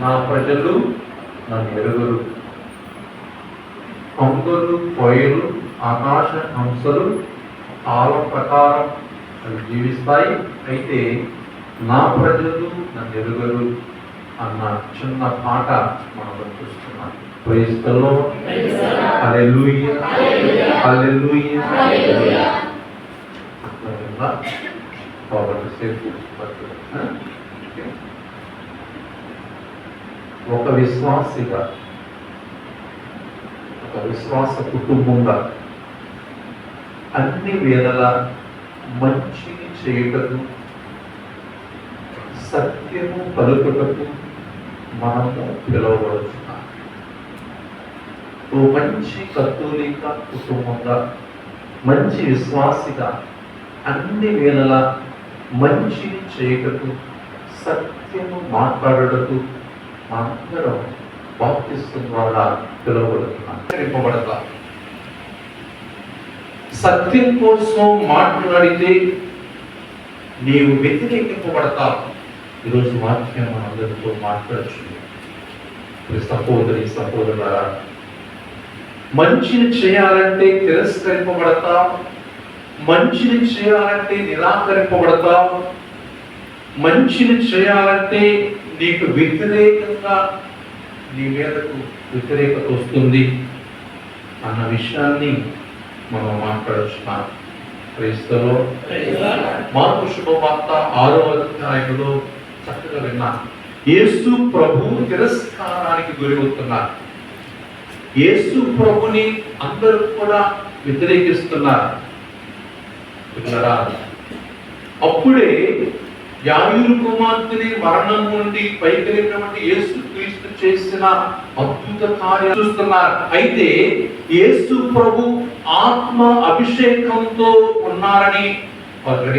నా ప్రజలు నన్ను ఎరుగురు హంగులు పొయ్యలు ఆకాశ హంసలు కాలం ప్రకారం అవి జీవిస్తాయి. అయితే నా ప్రజలు నన్ను ఎరుగరు అన్న చిన్న పాట మనం చూస్తున్నాం. అర్థమైందా? కాబట్టి సేపు ఒక విశ్వాసిగా ఒక విశ్వాస కుటుంబంగా అన్ని వేళల మంచిని చేయుటకు సత్యము పలుకుటకు మనము పిలవబడుతున్నాం ఓ మంచి కత్తూలిక కుటుంబంగా మంచి విశ్వాసిగా అన్ని వేళల మంచిని చేయుటకు సత్యము మాట్లాడుటకు మనందరం బాప్తిస్తం ద్వారా పిలువబడుతున్నాం పిలువబడతాం సత్యం కోసం మాట్లాడితే నీవు వ్యతిరేకింపబడతావు ఈరోజు వాక్యం మనందరితో మాట్లాడచ్చు సహోదరి సహోదరులారా మంచిని చేయాలంటే తిరస్కరింపబడతావు మంచిని చేయాలంటే నిరాకరింపబడతావు మంచిని చేయాలంటే నీకు వ్యతిరేకంగా నీ మీదకు వ్యతిరేకత వస్తుంది అన్న విషయాన్ని మనం మాట్లాడుతున్నాం క్రైస్తలో మార్పు శుభవార్త ఆరో అధ్యాయంలో చక్కగా విన్నా. యేసు ప్రభు తిరస్కారానికి గురి అవుతున్నారు. యేసు ప్రభుని అందరూ కూడా వ్యతిరేకిస్తున్నారు. అప్పుడే యాయూరు కుమార్తెని మరణం నుండి పైకెళ్ళినటువంటి యేసు క్రీస్తు చేసిన అద్భుత కార్యం చూస్తున్నారు. అయితే యేసు ప్రభు ఆత్మ అభిషేకంతో ఉన్నారని వారు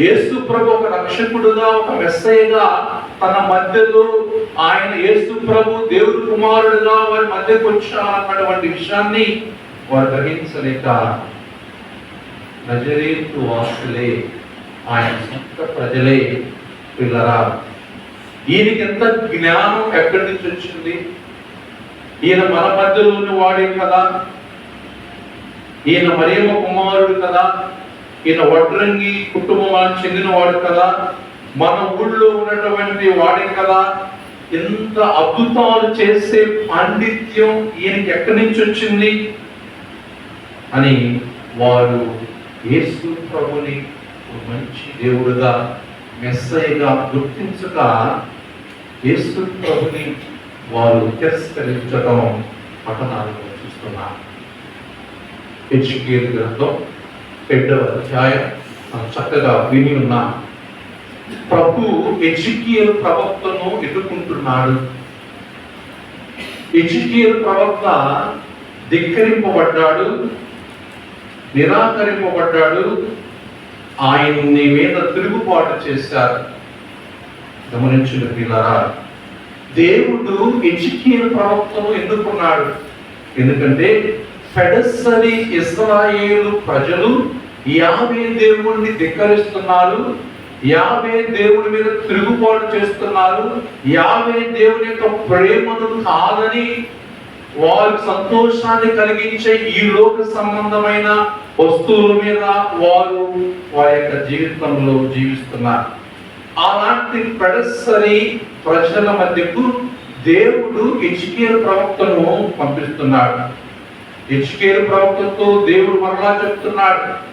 యేసు ప్రభు ఒక రక్షకుడుగా ఒక మెస్సయ్యగా తన మధ్యలో ఆయన యేసు ప్రభు దేవుడు కుమారుడుగా వారి మధ్యకు వచ్చారన్నటువంటి విషయాన్ని వారు గ్రహించలేక నజరేతు వాసులే ఆయన సొంత ప్రజలే పిల్లరా. ఈయనకి ఎంత జ్ఞానం ఎక్కడి నుంచి వచ్చింది? ఈయన మన మధ్యలోని వాడే కదా. ఈయన మరేమ కుమారుడు కదా. ఈయన వడ్రంగి కుటుంబానికి చెందినవాడు కదా. మన ఊళ్ళో ఉన్నటువంటి వాడే కదా. ఎంత అద్భుతాలు చేసే పాండిత్యం ఈయనకి ఎక్కడి నుంచి వచ్చింది? అని వారు యేసు ప్రభుని మంచి దేవుడుగా మెస్సయ్యగా గుర్తించక యేసు ప్రభుని వారు తిరస్కరించడం పట్టణాలను చూస్తున్నారు హెచ్కేల్ గ్రంథం రెండవ అధ్యాయం మనం చక్కగా విని ఉన్నాం. ప్రభు ఎజికియల్ ప్రవక్తను ఎదుర్కొంటున్నాడు. ఎజికియల్ ప్రవక్త ధిక్కరింపబడ్డాడు నిరాకరింపబడ్డాడు ఆయన్ని మీద తిరుగుబాటు చేశారు. గమనించిన పిల్లరా దేవుడు ఎజికియల్ ప్రవక్తను ఎన్నుకున్నాడు. ఎందుకంటే ఫెడసరి ఇస్రాయేలు ప్రజలు యాభై దేవుణ్ణి ధిక్కరిస్తున్నారు యాభై దేవుడి మీద తిరుగుబాటు చేస్తున్నారు యాభై దేవుని యొక్క ప్రేమను కాదని వారి సంతోషాన్ని కలిగించే ఈ లోక సంబంధమైన వస్తువుల మీద వారు వారి యొక్క జీవితంలో జీవిస్తున్నారు. అలాంటి పెడసరి ప్రజల మధ్యకు దేవుడు ఇచ్చికేలు ప్రవక్తను పంపిస్తున్నాడు. ఇచ్చికేలు ప్రవక్తతో దేవుడు మరలా చెప్తున్నాడు.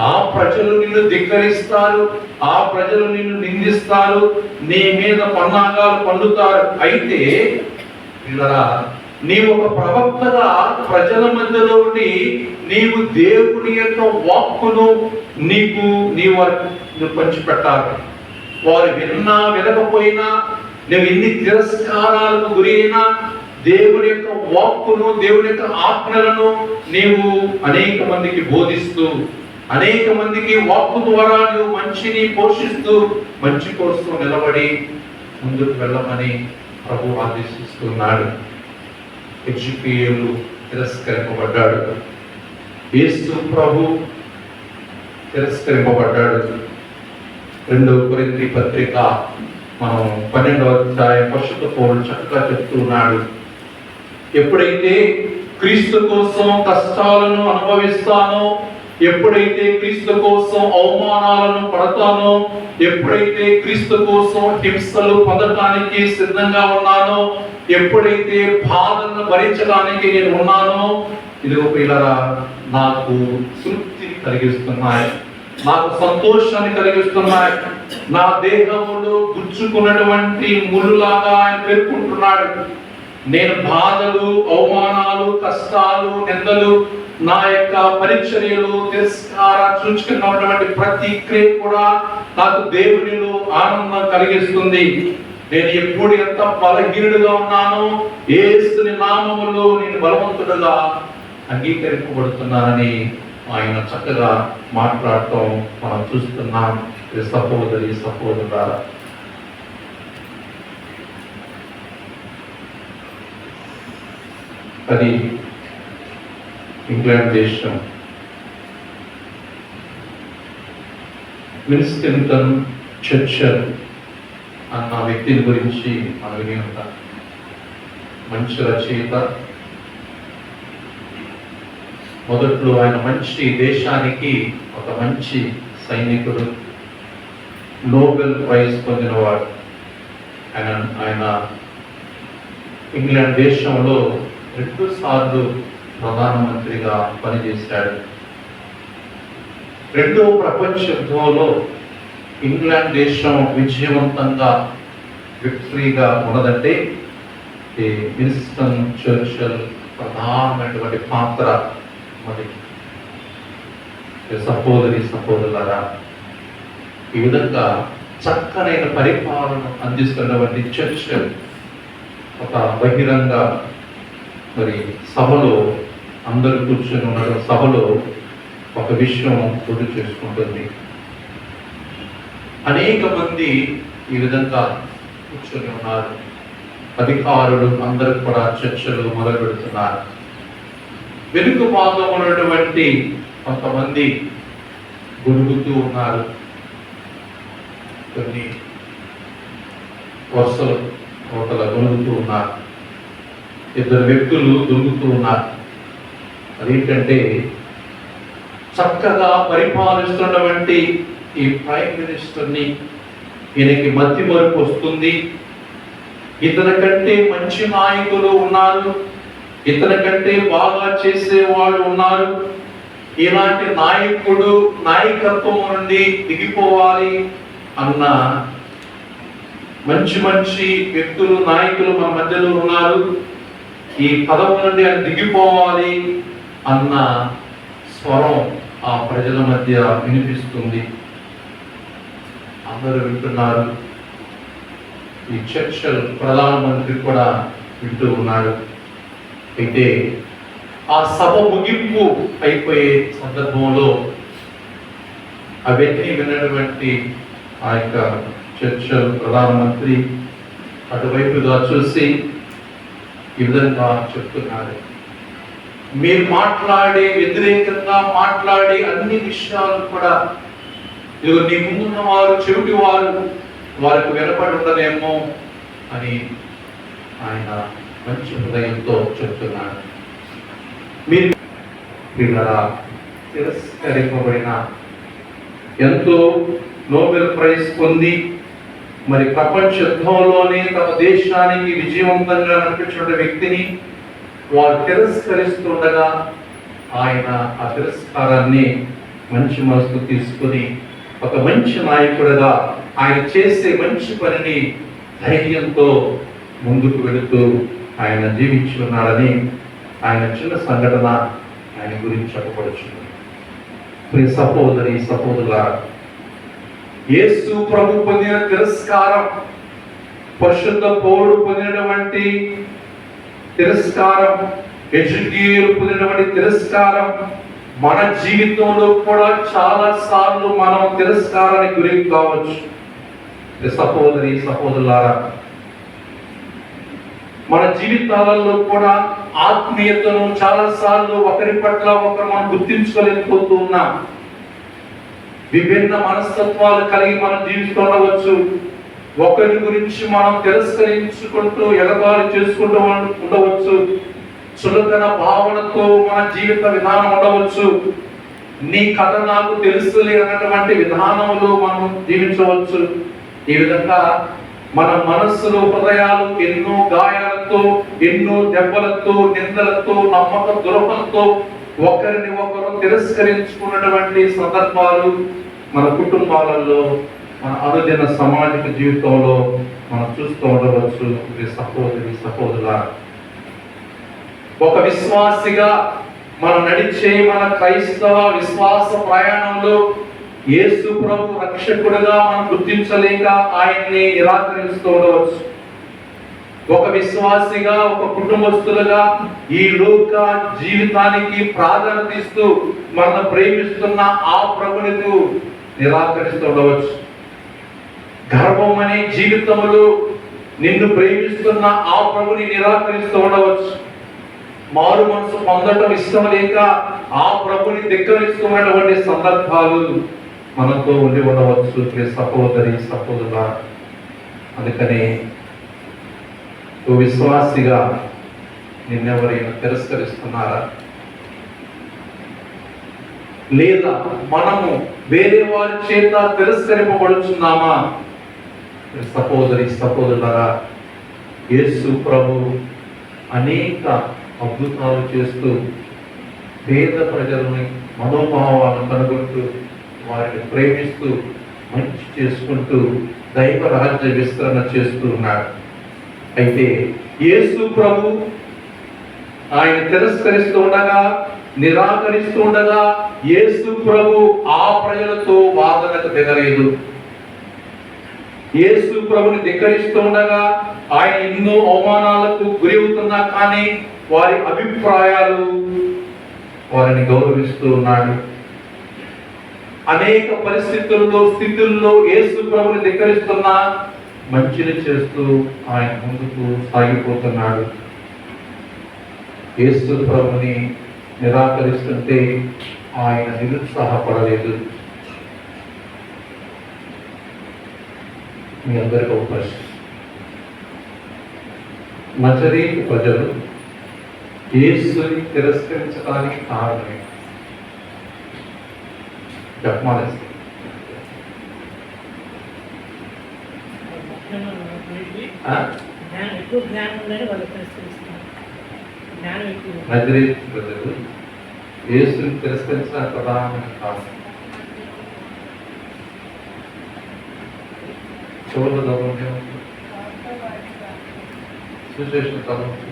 ఆ ప్రజలు నిన్ను ధిక్కరిస్తారు ఆ ప్రజలు నిన్ను నిందిస్తారు నీ మీద పన్నాగాలు పండుతారు. అయితే ఇలా నీవు ఒక ప్రవక్తగా ప్రజల మధ్యలో ఉండి నీవు దేవుని యొక్క వాక్కును నీకు నీ వారికి నువ్వు పంచిపెట్టాలి. వారు విన్నా వినకపోయినా నువ్వు ఎన్ని తిరస్కారాలకు గురి అయినా దేవుని యొక్క వాక్కును దేవుని యొక్క ఆజ్ఞలను నీవు అనేక మందికి బోధిస్తూ అనేక మందికి వాక్కు ద్వారా నువ్వు మంచిని పోషిస్తూ మంచి కోసం నిలబడి ముందుకు వెళ్ళమని ప్రభు ఆదేశిస్తున్నాడు. హెచ్పిఏలు తిరస్కరింపబడ్డాడు. యేసు ప్రభు తిరస్కరింపబడ్డాడు. రెండవ కొరింది పత్రిక మనం పన్నెండవ అధ్యాయం పరిశుద్ధ పౌరులు చక్కగా చెప్తున్నాడు ఎప్పుడైతే క్రీస్తు కోసం కష్టాలను అనుభవిస్తానో ఎప్పుడైతే క్రీస్తు కోసం అవమానాలను పడతానో ఎప్పుడైతే క్రీస్తు కోసం హింసలు పొందటానికి సిద్ధంగా ఉన్నానో ఎప్పుడైతే బాధలను భరించడానికి నేను ఉన్నానో ఇదిగో పిల్లరా నాకు తృప్తిని కలిగిస్తున్నాయి. నాకు సంతోషాన్ని కలిగిస్తున్నాయి. నా దేహములో గుచ్చుకున్నటువంటి ముళ్ళులాగా ఆయన పేర్కొంటున్నాడు. నేను బాధలు అవమానాలు కష్టాలు నిందలు నా యొక్క పరిచర్యలు తిరస్కార చూచుకున్నటువంటి ప్రతి క్రియ కూడా నాకు దేవునిలో ఆనందం కలిగిస్తుంది. నేను ఎప్పుడు ఎంత బలహీనుడుగా ఉన్నానో ఏసుని నామములో నేను బలవంతుడుగా అంగీకరింపబడుతున్నానని ఆయన చక్కగా మాట్లాడటం మనం చూస్తున్నాం. ఇది సహోదరి సహోదరా అది ఇంగ్లాండ్ దేశం. విన్స్టన్ అన్న వ్యక్తిని గురించి మనం విని ఉంటాం మంచి రచయిత. మొదట్లో ఆయన మంచి దేశానికి ఒక మంచి సైనికుడు. నోబెల్ ప్రైజ్ పొందినవాడు. ఆయన ఆయన ఇంగ్లాండ్ దేశంలో రెండు సార్లు ప్రధానమంత్రిగా పనిచేశాడు. రెండో ప్రపంచ యుద్ధంలో ఇంగ్లాండ్ దేశం విజయవంతంగా విక్టరీగా ఉన్నదంటే ఈ విన్స్టన్ చర్చల్ ప్రధానమైనటువంటి పాత్ర మరి. సహోదరి సహోదరులరా ఈ విధంగా చక్కనైన పరిపాలన అందిస్తున్నటువంటి చర్చల్ ఒక బహిరంగ మరి సభలో అందరూ కూర్చొని ఉన్న సభలో ఒక విషయం గుర్తు చేసుకుంటుంది. అనేక మంది ఈ విధంగా కూర్చొని ఉన్నారు. అధికారులు అందరూ కూడా చర్చలు మొదలు పెడుతున్నారు వెనుక భాగం ఉన్నటువంటి కొంతమంది గొడుగుతూ ఉన్నారు. కొన్ని వరుసలు ఒకల గొలుగుతూ ఉన్నారు. ఇద్దరు వ్యక్తులు దొరుకుతూ ఉన్నారు. అదేంటంటే చక్కగా పరిపాలిస్తున్నటువంటి ఈ ప్రైమ్ మినిస్టర్ని ఈయనకి మధ్య మరుపు వస్తుంది. ఇతని కంటే మంచి నాయకులు ఉన్నారు. ఇతని కంటే బాగా చేసే వాళ్ళు ఉన్నారు. ఇలాంటి నాయకుడు నాయకత్వం నుండి దిగిపోవాలి అన్న మంచి మంచి వ్యక్తులు నాయకులు మన మధ్యలో ఉన్నారు. ఈ పదవి నుండి ఆయన దిగిపోవాలి. అన్న స్వరం ఆ ప్రజల మధ్య వినిపిస్తుంది. అందరూ వింటున్నారు. ఈ చర్చ ప్రధానమంత్రి కూడా వింటూ ఉన్నాడు. అయితే ఆ సభ ముగింపు అయిపోయే సందర్భంలో అవన్నీ విన్నటువంటి ఆ యొక్క చర్చ ప్రధానమంత్రి అటువైపుగా చూసి ఈ విధంగా చెప్తున్నారు. మీరు మాట్లాడే వ్యతిరేకంగా మాట్లాడే అన్ని విషయాలు కూడా ఇదిగో నీ ముందున్న వారు చెవిటి వారు వారికి వెనపడి ఉండదేమో అని ఆయన మంచి హృదయంతో చెప్తున్నాడు. మీరు పిల్లరా తిరస్కరింపబడిన ఎంతో నోబెల్ ప్రైజ్ పొంది మరి ప్రపంచ యుద్ధంలోనే తమ దేశానికి విజయవంతంగా నడిపించిన వ్యక్తిని వారు తిరస్కరిస్తుండగా ఆయన ఆ తిరస్కారాన్ని మంచి మనసుకు తీసుకుని ఒక మంచి నాయకుడిగా ఆయన చేసే మంచి పనిని ధైర్యంతో ముందుకు వెళుతూ ఆయన జీవించి ఉన్నాడని ఆయన చిన్న సంఘటన ఆయన గురించి చెప్పబడుచుంది. ప్రియ సహోదరి సహోదరుల యేసు ప్రభు పొందిన తిరస్కారం పరిశుద్ధ పౌరుడు పొందినటువంటి తిరస్కారం ఎజుకీయులు పొందినటువంటి తిరస్కారం మన జీవితంలో కూడా చాలా సార్లు మనం తిరస్కారానికి గురి కావచ్చు. సహోదరి సహోదరులారా మన జీవితాలలో కూడా ఆత్మీయతను చాలా సార్లు ఒకరి పట్ల ఒకరు మనం గుర్తించుకోలేకపోతూ ఉన్నాం విభిన్న మనస్తత్వాలు కలిగి మనం జీవిస్తుండవచ్చు. ఒకరి గురించి మనం తిరస్కరించుకుంటూ ఎగతాళి చేసుకుంటూ ఉండవచ్చు. చులకన భావనతో మన జీవిత విధానం ఉండవచ్చు. నీ కథ నాకు తెలుసులే అన్నటువంటి విధానంలో మనం జీవించవచ్చు. ఈ విధంగా మన మనస్సులో హృదయాలు ఎన్నో గాయాలతో ఎన్నో దెబ్బలతో నిందలతో నమ్మక ద్రోహంతో ఒకరిని ఒకరు తిరస్కరించుకున్నటువంటి సందర్భాలు మన కుటుంబాలలో మన అనుదిన సామాజిక జీవితంలో మనం చూస్తూ ఉండవచ్చు. సహోదరి సహోదర ఒక విశ్వాసిగా మనం నడిచే మన క్రైస్తవ విశ్వాస ప్రయాణంలో యేసు ప్రభు రక్షకుడుగా మనం గుర్తించలేక ఆయన్ని నిరాకరిస్తూ ఉండవచ్చు? ఒక విశ్వాసిగా ఒక కుటుంబస్తులుగా ఈ లోక జీవితానికి ప్రాధాన్యత ఇస్తూ మనం ప్రేమిస్తున్న ఆ ప్రభునికు నిరాకరిస్తూ ఉండవచ్చు. గర్వం అనే జీవితంలో నిన్ను ప్రేమిస్తున్న ఆ ప్రభుని నిరాకరిస్తూ ఉండవచ్చు. మారు మనసు పొందడం ఇష్టం లేక ఆ ప్రభుని ధిక్కరిస్తున్నటువంటి సందర్భాలు మనతో ఉండి ఉండవచ్చు. ప్రియ సహోదరి అందుకని ఓ విశ్వాసిగా నిన్నెవరైనా తిరస్కరిస్తున్నారా? లేదా మనము వేరే వారి చేత తిరస్కరింపబడుచున్నామా? సహోదరి సహోదరులరా యేసు ప్రభు అనేక అద్భుతాలు చేస్తూ పేద ప్రజలని మనోభావాలను కనుగొంటూ వారిని ప్రేమిస్తూ మంచి చేసుకుంటూ దైవ రాజ్య విస్తరణ చేస్తూ ఉన్నారు. అయితే యేసు ప్రభు ఆయన తిరస్కరిస్తూ ఉండగా నిరాకరిస్తూ ఉండగా యేసు ప్రభు ఆ ప్రజలతో వాదనకు దిగలేదు యేసు ప్రభుని ధిక్కరిస్తూ ఉండగా ఆయన ఎన్నో అవమానాలకు గురి అవుతున్నా కానీ వారి అభిప్రాయాలు వారిని గౌరవిస్తూ ఉన్నాడు. అనేక పరిస్థితుల్లో స్థితుల్లో యేసు ప్రభుని ధిక్కరిస్తున్నా మంచిని చేస్తూ ఆయన ముందుకు సాగిపోతున్నాడు. యేసు ప్రభుని నిరాకరిస్తుంటే ఆయన నిరుత్సాహపడలేదు. మీ అందరికీ ప్రశ్న నజరీతు ప్రజలు యేసుని తిరస్కరించడానికి కారణమే. నజరీతు ప్రజలు యేసుని తిరస్కరించడానికి ప్రధానమైన కారణం. చెవుల్లో చదవండి సుశేషణ చదవచ్చు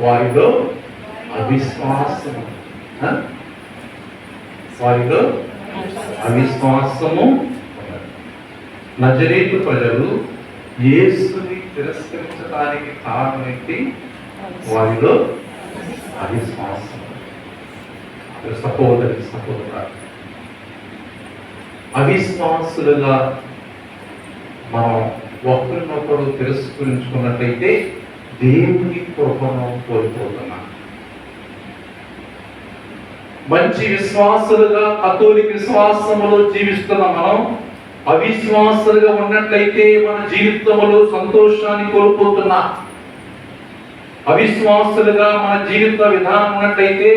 వారిలో అవిశ్వాసము. వారిలో అవిశ్వాసము నజరేతు ప్రజలు యేసుని తిరస్కరించడానికి కారణమైతే వారిలో అవిశ్వాసం సహోదరి సహోదర అవిశ్వాసులుగా మనం ఒకరినొకరు తిరస్కరించుకున్నట్లయితే దేవుని కృపను కోల్పోతున్నాం మంచి విశ్వాసులుగా కథోలిక విశ్వాసములో జీవిస్తున్న మనం అవిశ్వాసులుగా ఉన్నట్లయితే మన జీవితంలో సంతోషాన్ని కోల్పోతున్నాం అవిశ్వాసులుగా మన జీవిత విధానం ఉన్నట్లయితే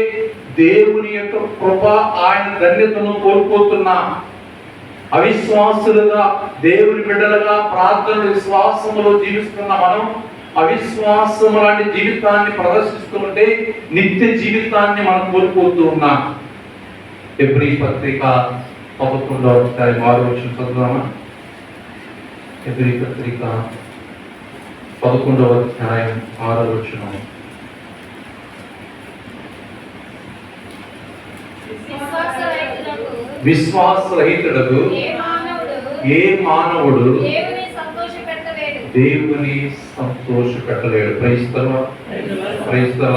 దేవుని యొక్క కృప ఆయన ధన్యతను కోల్పోతున్నాం. అవిశ్వాసులుగా దేవుని బిడ్డలుగా ప్రార్థన విశ్వాసములో జీవిస్తున్న మనం అవిశ్వాసము లాంటి జీవితాన్ని ప్రదర్శిస్తుంటే నిత్య జీవితాన్ని మనం కోల్పోతూ ఉన్నాం. ఎబ్రి పత్రిక పదకొండవ అధ్యాయం ఆరు వచ్చిన చదువుదామా? ఎబ్రి పత్రిక పదకొండవ అధ్యాయం ఆరో వచ్చిన విశ్వాసరహితులకు విశ్వాసరహితుడకు ఏ మానవుడు? దేవుని సంతోష పెట్టలేడు క్రైస్తవ క్రైస్తవ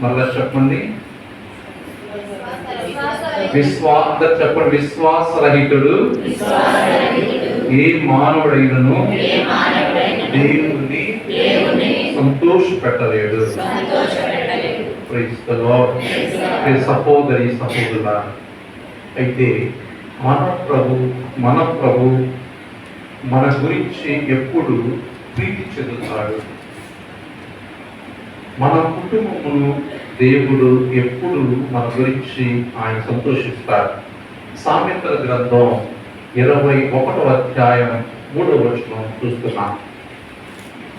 మరలా చెప్పండి. విశ్వాసరహితుడు. విశ్వా అందరు చెప్పండి. విశ్వాసరహితుడు. ఏ మానవుడైనను? దేవుని సంతోష పెట్టలేడు Praise the Lord. ప్రియ సహోదరి సహోదరుల అయితే మన ప్రభు మన ప్రభు మన గురించి ఎప్పుడు ప్రీతి చెందుతాడు? మన కుటుంబమును దేవుడు ఎప్పుడు మన గురించి ఆయన సంతోషిస్తాడు? సామెతల గ్రంథం ఇరవై ఒకటవ అధ్యాయం మూడవ వచనం చూస్తున్నాం.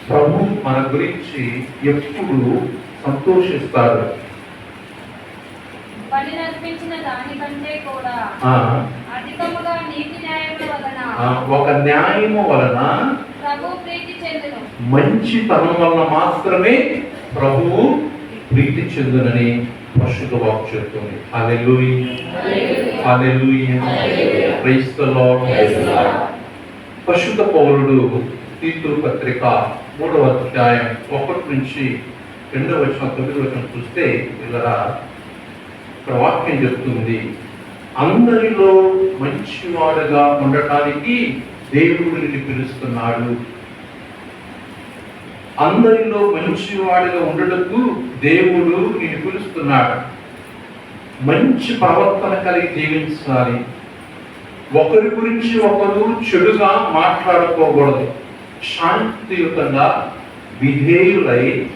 ప్రభు మన గురించి ఎప్పుడు సంతోషిస్తాడు బలి నడిపించిన దానికంటే కూడా ఆ, అధికముగా నీతి న్యాయముల వలన. ఆ, ఒక న్యాయము వలన ప్రభు ప్రీతి చెందును. మంచితనం వలన మాత్రమే ప్రభువు ప్రీతి చెందునని పరిశుద్ధ వాకు చెప్తుంది. హల్లెలూయా. Praise the lord. పరిశుద్ధ పౌరుడు తీతు పత్రిక మూడవ అధ్యాయం ఒకటి నుంచి రెండవ వచ్చిన తొమ్మిది వచ్చిన చూస్తే ఇలా ఇక్కడ వాక్యం చెప్తుంది. అందరిలో మంచివాడుగా ఉండటానికి దేవుడిని పిలుస్తున్నాడు. అందరిలో మంచివాడిగా ఉండటకు దేవుడు నేను పిలుస్తున్నాడు. మంచి ప్రవర్తన కలిగి జీవించాలి. ఒకరి గురించి ఒకరు చెడుగా మాట్లాడుకోకూడదు. శాంతియుతంగా విధేయులై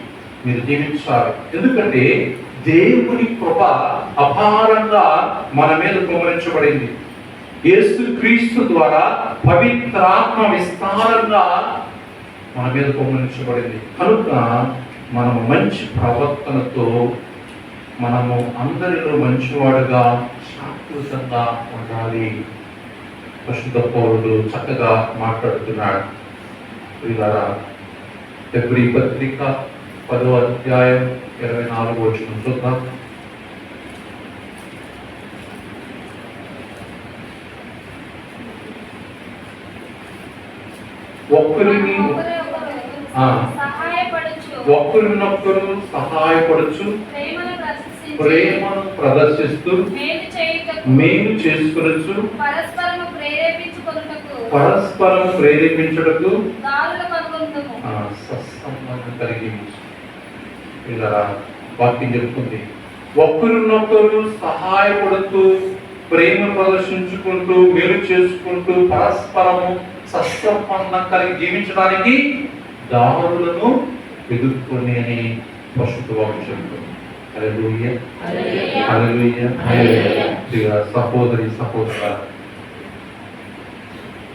మీరు జీవించాలి ఎందుకంటే దేవుని కృప అపారంగా మన మీద కుమరించబడింది యేసు క్రీస్తు ద్వారా పవిత్రాత్మ విస్తారంగా మన మీద కుమరించబడింది కనుక మనము మంచి ప్రవర్తనతో మనము అందరిలో మంచివాడుగా శాంతియుతంగా ఉండాలి. పశుధ పౌరుడు చక్కగా మాట్లాడుతున్నాడు. ప్రియులారా ఫిబ్రవరి పత్రిక పదో అధ్యాయం ఇరవై నాలుగు వచ్చిన చూద్దాం. ఒక్కరిని. సహాయపడచ్చు ఒక్కరినొక్కరు సహాయపడుచు ప్రేమను ప్రదర్శిస్తూ మేలు చేసుకొనొచ్చు. పరస్పరం ప్రేరేపించుటకు సత్సంబంధం కలిగి. ఇలా వాక్యం చెప్తుంది. ఒకరినొకరు సహాయపడుతూ ప్రేమ ప్రదర్శించుకుంటూ మేలు చేసుకుంటూ పరస్పరము సత్సంబంధం కలిగి జీవించడానికి దారులను ఎదుర్కొని అని పశుత్వ చెప్తుంది. సహోదరి సహోదర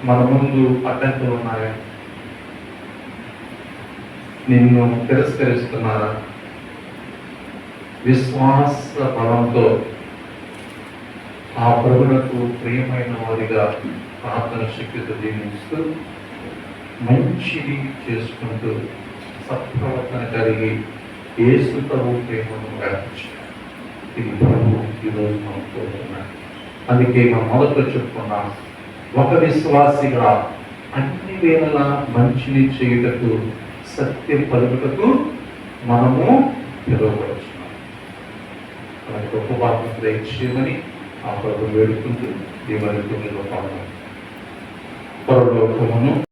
మన ముందు అడ్డంకులు ఉన్నాయా? నిన్ను తిరస్కరిస్తున్నారా? విశ్వాస బలంతో ఆ ప్రభులకు ప్రియమైన వారిగా ప్రార్థన శక్తితో జీవిస్తూ మంచిది చేసుకుంటూ సత్ప్రవర్తన కలిగి ఏసు ప్రభు ప్రేమను వ్యాపించారు ఇది ప్రభు ఈరోజు మనం కోరుతున్నాడు. అందుకే మనం మొదట్లో చెప్పుకున్నాం ఒక విశ్వాసిగా అన్ని వేళ మంచిని చేయుటకు సత్యం పలుకుటకు మనము పిలువబడుతున్నాం అలాంటి గొప్ప పాత్ర దయచేయమని ఆ ప్రభు వేడుకుంటూ ఈ మరి తొమ్మిదో పాఠం పరలోకమును